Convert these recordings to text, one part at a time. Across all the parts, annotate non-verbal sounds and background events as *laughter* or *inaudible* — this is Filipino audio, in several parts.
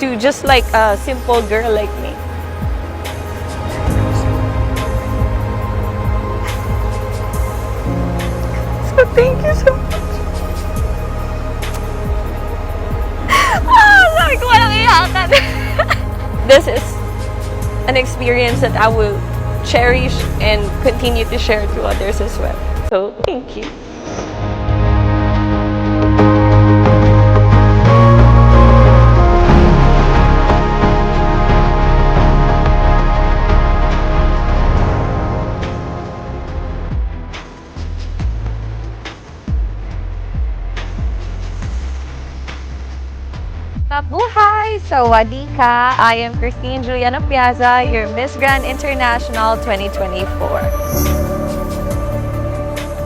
to just like a simple girl like me. So thank you so much. *laughs* Ah, *laughs* this is an experience that I will cherish and continue to share to others as well. So thank you. Mabuhay! Sawadee ka! I am Christine Juliana Piazza, your Miss Grand International 2024.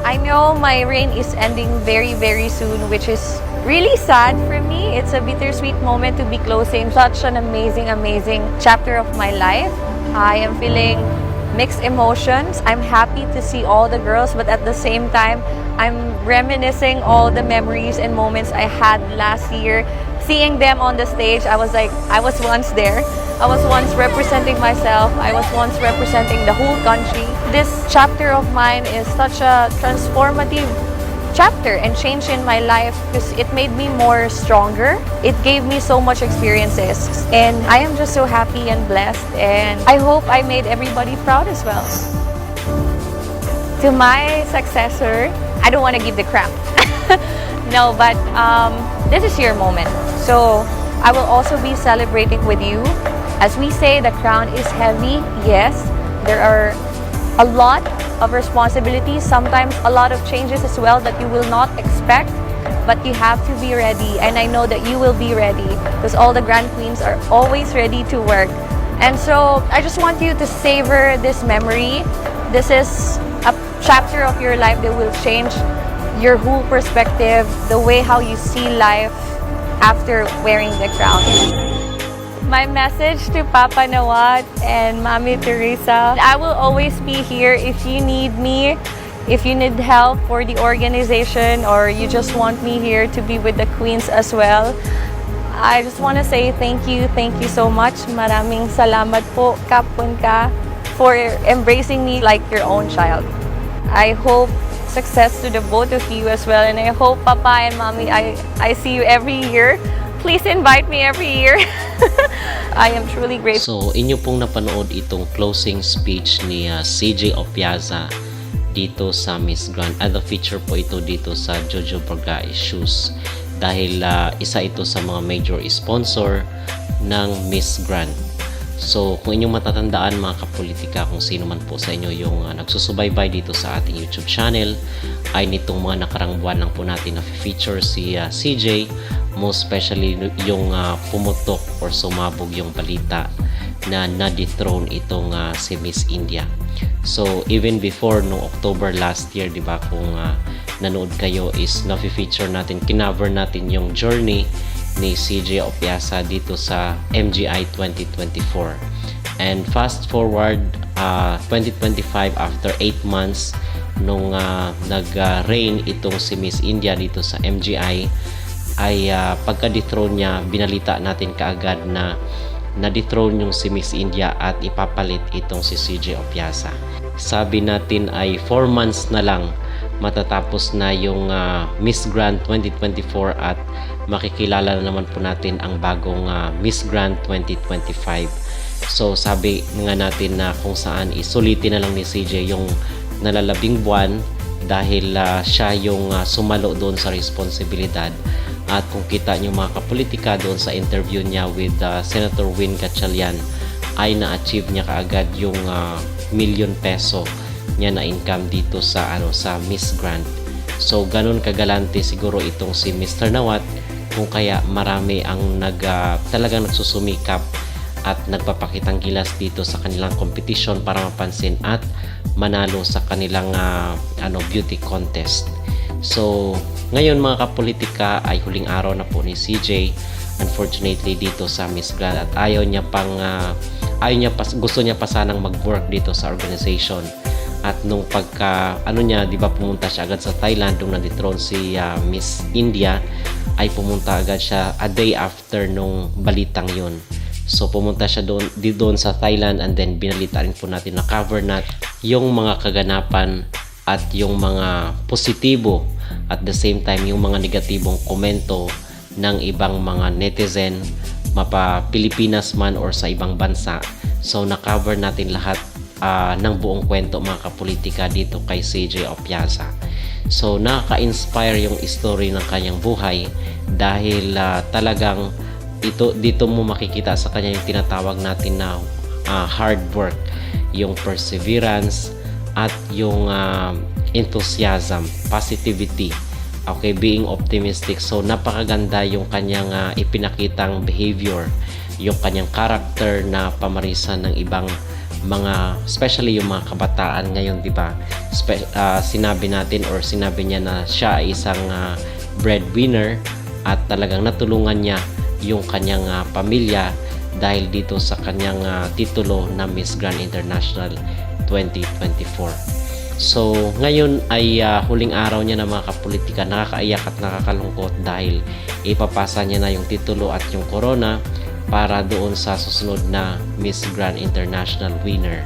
I know my reign is ending very, very soon, which is really sad for me. It's a bittersweet moment to be closing such an amazing, amazing chapter of my life. I am feeling mixed emotions. I'm happy to see all the girls, but at the same time, I'm reminiscing all the memories and moments I had last year. Seeing them on the stage, I was like, I was once there. I was once representing myself. I was once representing the whole country. This chapter of mine is such a transformative chapter and change in my life because it made me more stronger. It gave me so much experiences and I am just so happy and blessed and I hope I made everybody proud as well. To my successor, I don't want to give the crown. *laughs* no, but um, this is your moment. So I will also be celebrating with you. As we say, the crown is heavy. Yes, there are a lot of responsibilities, sometimes a lot of changes as well that you will not expect, but you have to be ready. And I know that you will be ready because all the Grand Queens are always ready to work. And so I just want you to savor this memory. This is a chapter of your life that will change your whole perspective, the way how you see life after wearing the crown. My message to Papa Nawat and Mami Teresa, I will always be here if you need me, if you need help for the organization or you just want me here to be with the queens as well. I just want to say thank you, thank you so much. Maraming salamat po, Kapun ka, for embracing me like your own child. I hope success to the both of you as well. And I hope Papa and Mommy, I, I see you every year. Please invite me every year. *laughs* I am truly grateful. So, inyo pong napanood itong closing speech ni ah, CJ Opiaza dito sa Miss Grand. At feature po ito dito sa Jojo Braga Shoes dahil ah, isa ito sa mga major sponsor ng Miss Grand. So, kung inyong matatandaan mga kapolitika, kung sino man po sa inyo yung ah, nagsusubaybay dito sa ating YouTube channel, ay nitong mga nakarang buwan lang po natin na feature si ah, CJ, most especially yung ah, pumutok or sumabog yung balita na na-dethrone itong ah, si Miss India. So, even before no October last year, di ba, kung ah, nanood kayo is na-feature natin, kinover natin yung journey ni CJ Opiasa dito sa MGI 2024. And fast forward uh, 2025 after 8 months nung uh, nag-reign itong si Miss India dito sa MGI ay uh, pagka-dethrone niya binalita natin kaagad na na-dethrone yung si Miss India at ipapalit itong si CJ Opiasa. Sabi natin ay 4 months na lang matatapos na yung ah, Miss Grand 2024 at makikilala na naman po natin ang bagong ah, Miss Grand 2025. So sabi nga natin na kung saan isulitin na lang ni CJ yung nalalabing buwan dahil ah, siya yung ah, sumalo doon sa responsibilidad at kung kita nyo mga kapolitika doon sa interview niya with ah, Senator Win Gatchalian ay na-achieve niya kaagad yung ah, million peso niya na income dito sa ano sa Miss Grand. So ganun kagalante siguro itong si Mr. Nawat kung kaya marami ang nag ah, talagang nagsusumikap at nagpapakitang gilas dito sa kanilang competition para mapansin at manalo sa kanilang ah, ano beauty contest. So ngayon mga kapolitika ay huling araw na po ni CJ unfortunately dito sa Miss Grand at ayaw niya pang ah, ayaw niya pa, gusto niya pa sanang mag-work dito sa organization at nung pagka ano niya, 'di ba pumunta siya agad sa Thailand nung na-dethrone si ah, Miss India ay pumunta agad siya a day after nung balitang 'yon. So pumunta siya doon di doon sa Thailand and then binalita rin po natin na cover na yung mga kaganapan at yung mga positibo at the same time yung mga negatibong komento ng ibang mga netizen mapa Pilipinas man or sa ibang bansa. So na-cover natin lahat ah, ng buong kwento mga kapolitika dito kay CJ Opiasa. So nakaka-inspire yung story ng kanyang buhay dahil ah, talagang ito dito mo makikita sa kanya yung tinatawag natin na ah, hard work, yung perseverance at yung ah, enthusiasm, positivity okay, being optimistic. So, napakaganda yung kanyang ah, ipinakitang behavior, yung kanyang character na pamarisan ng ibang mga, especially yung mga kabataan ngayon, di ba? Spe- ah, sinabi natin or sinabi niya na siya ay isang ah, breadwinner at talagang natulungan niya yung kanyang ah, pamilya dahil dito sa kanyang ah, titulo na Miss Grand International 2024. So, ngayon ay ah, huling araw niya na mga kapolitika, nakakaiyak at nakakalungkot dahil ipapasa niya na yung titulo at yung corona para doon sa susunod na Miss Grand International winner.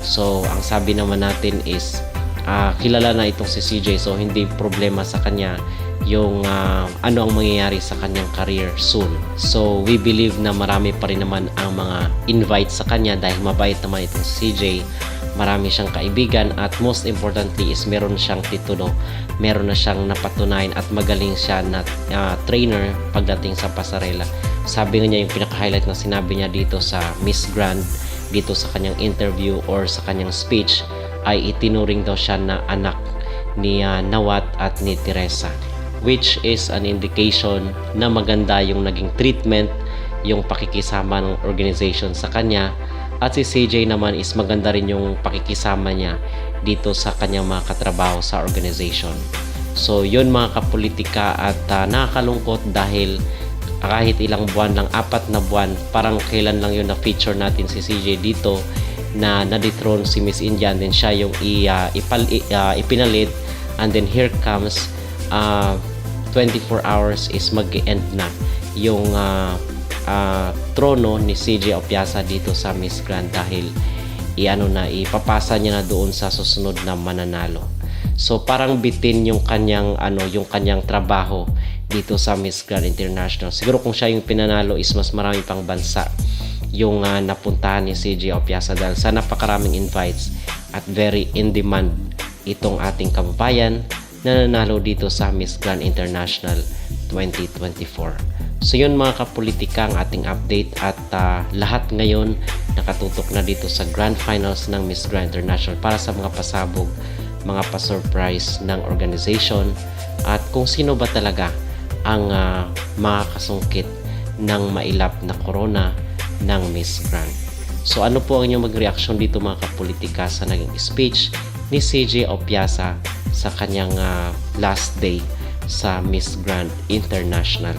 So, ang sabi naman natin is ah, kilala na itong si CJ so hindi problema sa kanya yung ah, ano ang mangyayari sa kanyang career soon. So, we believe na marami pa rin naman ang mga invite sa kanya dahil mabait naman itong CJ marami siyang kaibigan at most importantly is meron siyang titulo. Meron na siyang napatunayan at magaling siya na ah, trainer pagdating sa pasarela. Sabi niya yung pinaka-highlight na sinabi niya dito sa Miss Grand dito sa kanyang interview or sa kanyang speech ay itinuring daw siya na anak ni ah, Nawat at ni Teresa which is an indication na maganda yung naging treatment yung pakikisama ng organization sa kanya at si CJ naman is maganda rin yung pakikisama niya dito sa kanyang mga katrabaho sa organization. So yun mga kapolitika at ah, nakakalungkot dahil kahit ilang buwan lang, apat na buwan, parang kailan lang yun na feature natin si CJ dito na na-dethrone si Miss India and then siya yung i, ah, ipal, i- ah, ipinalit and then here comes ah, 24 hours is mag-end na yung ah, ah, trono ni CJ Opiasa dito sa Miss Grand dahil iano na ipapasa niya na doon sa susunod na mananalo. So parang bitin yung kanyang ano yung kanyang trabaho dito sa Miss Grand International. Siguro kung siya yung pinanalo is mas marami pang bansa yung ah, napuntahan ni CJ Opiasa dahil sa napakaraming invites at very in demand itong ating kababayan na nanalo dito sa Miss Grand International 2024. So yun mga kapolitika ang ating update at ah, lahat ngayon nakatutok na dito sa Grand Finals ng Miss Grand International para sa mga pasabog, mga pa-surprise ng organization at kung sino ba talaga ang ah, makakasungkit ng mailap na corona ng Miss Grand. So ano po ang inyong mag-reaction dito mga kapolitika sa naging speech ni CJ Opiasa sa kanyang ah, last day sa Miss Grand International